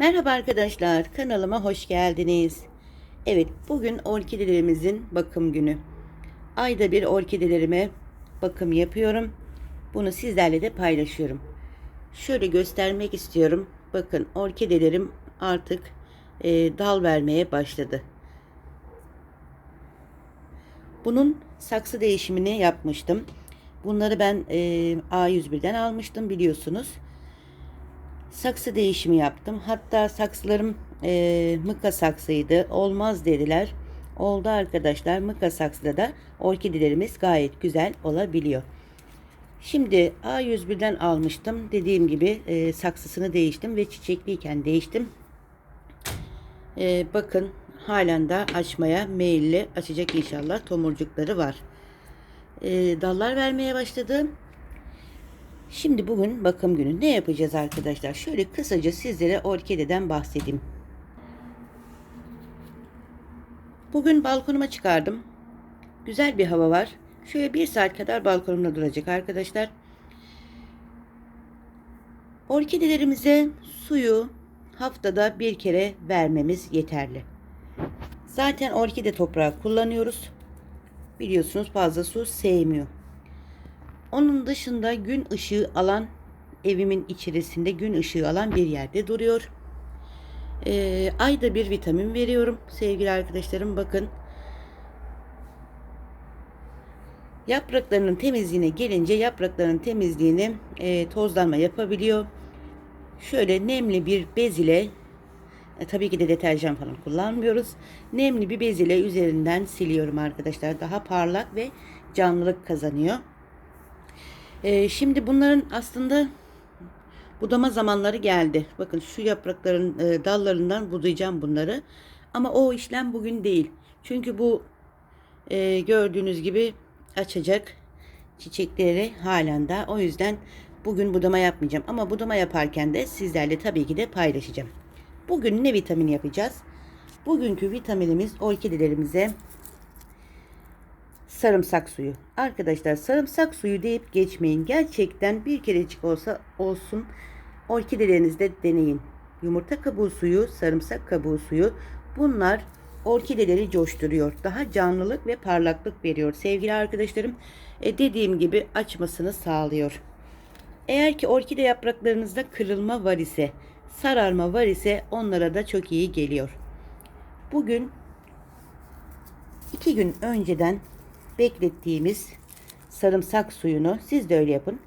Merhaba arkadaşlar, kanalıma hoş geldiniz. Evet, bugün orkidelerimizin bakım günü. Ayda bir orkidelerime bakım yapıyorum. Bunu sizlerle de paylaşıyorum. Şöyle göstermek istiyorum. Bakın orkidelerim artık e, dal vermeye başladı. Bunun saksı değişimini yapmıştım. Bunları ben e, A101'den almıştım biliyorsunuz saksı değişimi yaptım. Hatta saksılarım e, mıka saksıydı. Olmaz dediler. Oldu arkadaşlar. Mıka saksıda da orkidelerimiz gayet güzel olabiliyor. Şimdi A101'den almıştım. Dediğim gibi e, saksısını değiştim ve çiçekliyken değiştim. E, bakın halen de açmaya meyilli açacak inşallah tomurcukları var. E, dallar vermeye başladı. Şimdi bugün bakım günü. Ne yapacağız arkadaşlar? Şöyle kısaca sizlere orkideden bahsedeyim. Bugün balkonuma çıkardım. Güzel bir hava var. Şöyle bir saat kadar balkonumda duracak arkadaşlar. Orkidelerimize suyu haftada bir kere vermemiz yeterli. Zaten orkide toprağı kullanıyoruz. Biliyorsunuz fazla su sevmiyor. Onun dışında gün ışığı alan evimin içerisinde gün ışığı alan bir yerde duruyor. Ee, ayda bir vitamin veriyorum sevgili arkadaşlarım bakın. Yapraklarının temizliğine gelince yaprakların temizliğini e, tozlanma yapabiliyor. Şöyle nemli bir bez ile e, tabii ki de deterjan falan kullanmıyoruz. Nemli bir bez ile üzerinden siliyorum arkadaşlar. Daha parlak ve canlılık kazanıyor. Ee, şimdi bunların aslında budama zamanları geldi. Bakın şu yaprakların e, dallarından budayacağım bunları. Ama o işlem bugün değil. Çünkü bu e, gördüğünüz gibi açacak çiçekleri halen daha. O yüzden bugün budama yapmayacağım. Ama budama yaparken de sizlerle tabii ki de paylaşacağım. Bugün ne vitamin yapacağız? Bugünkü vitaminimiz orkidelerimize sarımsak suyu. Arkadaşlar sarımsak suyu deyip geçmeyin. Gerçekten bir kerecik olsa olsun orkidelerinizde deneyin. Yumurta kabuğu suyu, sarımsak kabuğu suyu bunlar orkideleri coşturuyor. Daha canlılık ve parlaklık veriyor. Sevgili arkadaşlarım e, dediğim gibi açmasını sağlıyor. Eğer ki orkide yapraklarınızda kırılma var ise, sararma var ise onlara da çok iyi geliyor. Bugün iki gün önceden beklettiğimiz sarımsak suyunu siz de öyle yapın.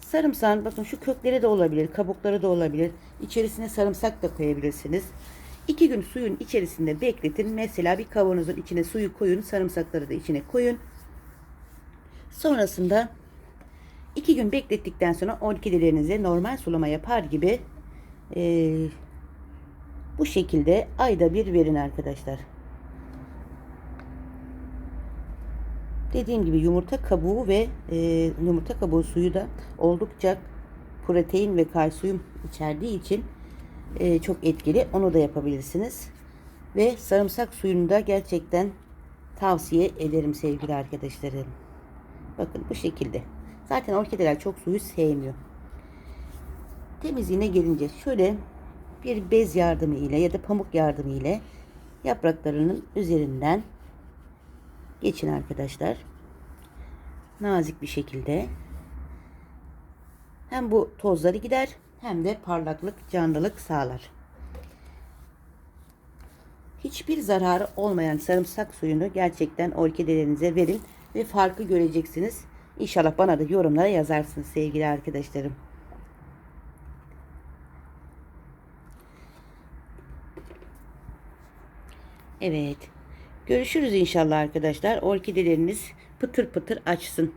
Sarımsağın bakın şu kökleri de olabilir, kabukları da olabilir. İçerisine sarımsak da koyabilirsiniz. İki gün suyun içerisinde bekletin. Mesela bir kavanozun içine suyu koyun, sarımsakları da içine koyun. Sonrasında iki gün beklettikten sonra orkidelerinize normal sulama yapar gibi e, bu şekilde ayda bir verin arkadaşlar. Dediğim gibi yumurta kabuğu ve e, yumurta kabuğu suyu da oldukça protein ve kalsiyum içerdiği için e, çok etkili. Onu da yapabilirsiniz. Ve sarımsak suyunu da gerçekten tavsiye ederim sevgili arkadaşlarım. Bakın bu şekilde. Zaten orkideler çok suyu sevmiyor. Temizliğine gelince şöyle bir bez yardımı ile ya da pamuk yardımı ile yapraklarının üzerinden geçin arkadaşlar. Nazik bir şekilde. Hem bu tozları gider hem de parlaklık, canlılık sağlar. Hiçbir zararı olmayan sarımsak suyunu gerçekten orkidelerinize verin ve farkı göreceksiniz. İnşallah bana da yorumlara yazarsınız sevgili arkadaşlarım. Evet. Görüşürüz inşallah arkadaşlar. Orkideleriniz pıtır pıtır açsın.